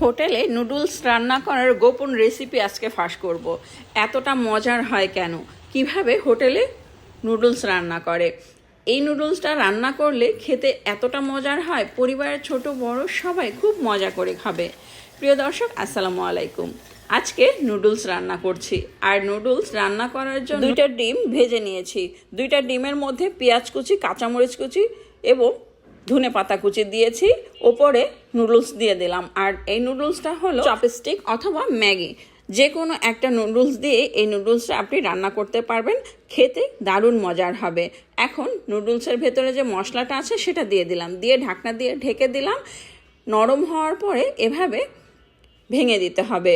হোটেলে নুডলস রান্না করার গোপন রেসিপি আজকে ফাঁস করব। এতটা মজার হয় কেন? কীভাবে হোটেলে নুডলস রান্না করে? এই নুডলসটা রান্না করলে খেতে এতটা মজার হয়, পরিবারের ছোট, বড় সবাই খুব মজা করে খাবে। প্রিয় দর্শক, আসসালামু আলাইকুম। আজকে নুডলস রান্না করছি। আর নুডলস রান্না করার জন্য দুইটা ডিম ভেজে নিয়েছি। দুইটা ডিমের মধ্যে পেঁয়াজ কুচি, কাঁচামরিচ কুচি এবং ধনে পাতা কুচি দিয়েছি, ওপরে নুডলস দিয়ে দিলাম। আর এই নুডলসটা হলো চপস্টিক অথবা ম্যাগি। যে কোনো একটা নুডলস দিয়ে এই নুডলসটা আপনি রান্না করতে পারবেন, খেতে দারুণ মজার হবে। এখন নুডলসের ভেতরে যে মশলাটা আছে সেটা দিয়ে দিলাম। দিয়ে ঢাকনা দিয়ে ঢেকে দিলাম। নরম হওয়ার পরে এভাবে ভেঙে দিতে হবে।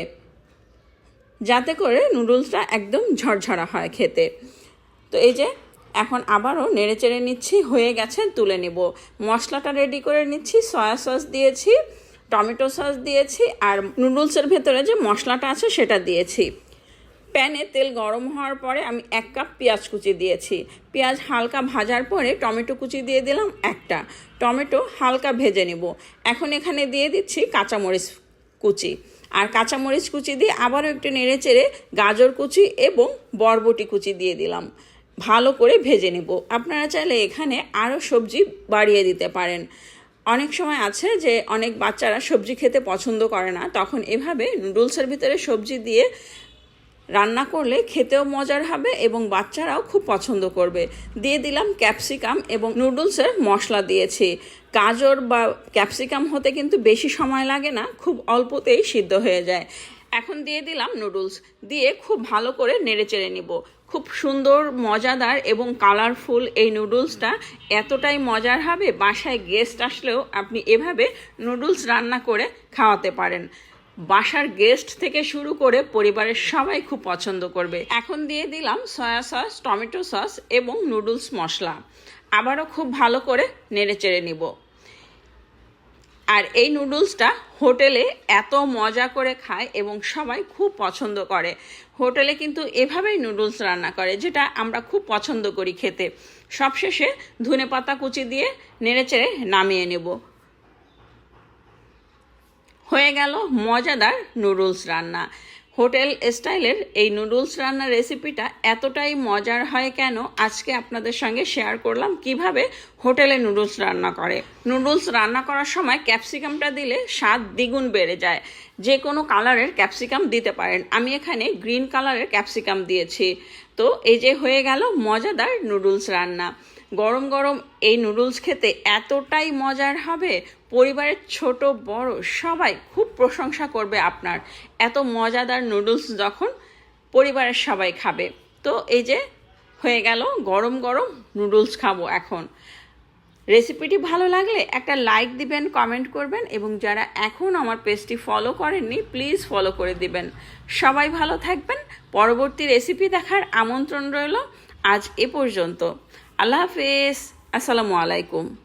যাতে করে নুডলসটা একদম ঝরঝরা হয় খেতে। তো এই যে এখন আবারও নেড়ে চেড়ে নিচ্ছি, হয়ে গেছে, তুলে নেব। মশলাটা রেডি করে নিচ্ছি সয়া সস দিয়েছি, টমেটো সস দিয়েছি, আর নুডলসের ভেতরে যে মশলাটা আছে সেটা দিয়েছি। প্যানে তেল গরম হওয়ার পরে আমি এক কাপ পেঁয়াজ কুচি দিয়েছি। পেঁয়াজ হালকা ভাজার পরে টমেটো কুচি দিয়ে দিলাম একটা। টমেটো হালকা ভেজে নেব। এখন এখানে দিয়ে দিচ্ছি কাঁচামরিচ কুচি। আর কাঁচামরিচ কুচি দিয়ে আবারও একটু নেড়ে চেড়ে গাজর কুচি এবং বরবটি কুচি দিয়ে দিলাম। ভালো করে ভেজে নেব। আপনারা চাইলে এখানে আরও সবজি বাড়িয়ে দিতে পারেন। অনেক সময় আছে যে অনেক বাচ্চারা সবজি খেতে পছন্দ করে না, তখন এভাবে নুডলসের ভিতরে সবজি দিয়ে রান্না করলে খেতেও মজার হবে এবং বাচ্চারাও খুব পছন্দ করবে। দিয়ে দিলাম ক্যাপসিকাম এবং নুডলসের মশলা দিয়েছি। গাজর বা ক্যাপসিকাম হতে কিন্তু বেশি সময় লাগে না, খুব অল্পতেই সিদ্ধ হয়ে যায়। এখন দিয়ে দিলাম নুডলস দিয়ে খুব ভালো করে নেড়ে চেড়ে নিব। খুব সুন্দর, মজাদার এবং কালারফুল এই নুডলসটা এতটাই মজার হবে, বাসায় গেস্ট আসলেও আপনি এভাবে নুডলস রান্না করে খাওয়াতে পারেন। বাসার গেস্ট থেকে শুরু করে পরিবারের সবাই খুব পছন্দ করবে। এখন দিয়ে দিলাম সয়া সস টমেটো সস এবং নুডলস মশলা। আবারও খুব ভালো করে নেড়ে চেড়ে নিব। আর এই নুডলসটা হোটেলে এত মজা করে খায় এবং সবাই খুব পছন্দ করে। হোটেলে কিন্তু এভাবেই নুডলস রান্না করে, যেটা আমরা খুব পছন্দ করি খেতে। সবশেষে ধনে পাতা কুচি দিয়ে নেড়েচেড়ে নামিয়ে নেব। হয়ে গেল মজাদার নুডলস রান্না। হোটেল স্টাইলের এই নুডলস রান্নার রেসিপিটা এতটাই মজার হয় কেন আজকে আপনাদের সঙ্গে শেয়ার করলাম কীভাবে হোটেলে নুডলস রান্না করে। নুডলস রান্না করার সময় ক্যাপসিকামটা দিলে স্বাদ দ্বিগুণ বেড়ে যায়। যে কোনো কালারের ক্যাপসিকাম দিতে পারেন। আমি এখানে গ্রিন কালারের ক্যাপসিকাম দিয়েছি। তো এই যে হয়ে গেল মজাদার নুডলস রান্না। গরম গরম এই নুডলস খেতে এতটাই মজার হবে, পরিবারের ছোট, বড় সবাই খুব প্রশংসা করবে আপনার। এত মজাদার নুডলস যখন পরিবারের সবাই খাবে। তো এই যে হয়ে গেল গরম গরম নুডলস খাব এখন। রেসিপিটি ভালো লাগলে একটা লাইক দিবেন কমেন্ট করবেন এবং যারা এখন আমার পেজটি ফলো করেননি প্লিজ ফলো করে দিবেন। সবাই ভালো থাকবেন। পরবর্তী রেসিপি দেখার আমন্ত্রণ রইল আজ এ পর্যন্ত। আল্লাহ হাফেজ। আসসালামু আলাইকুম।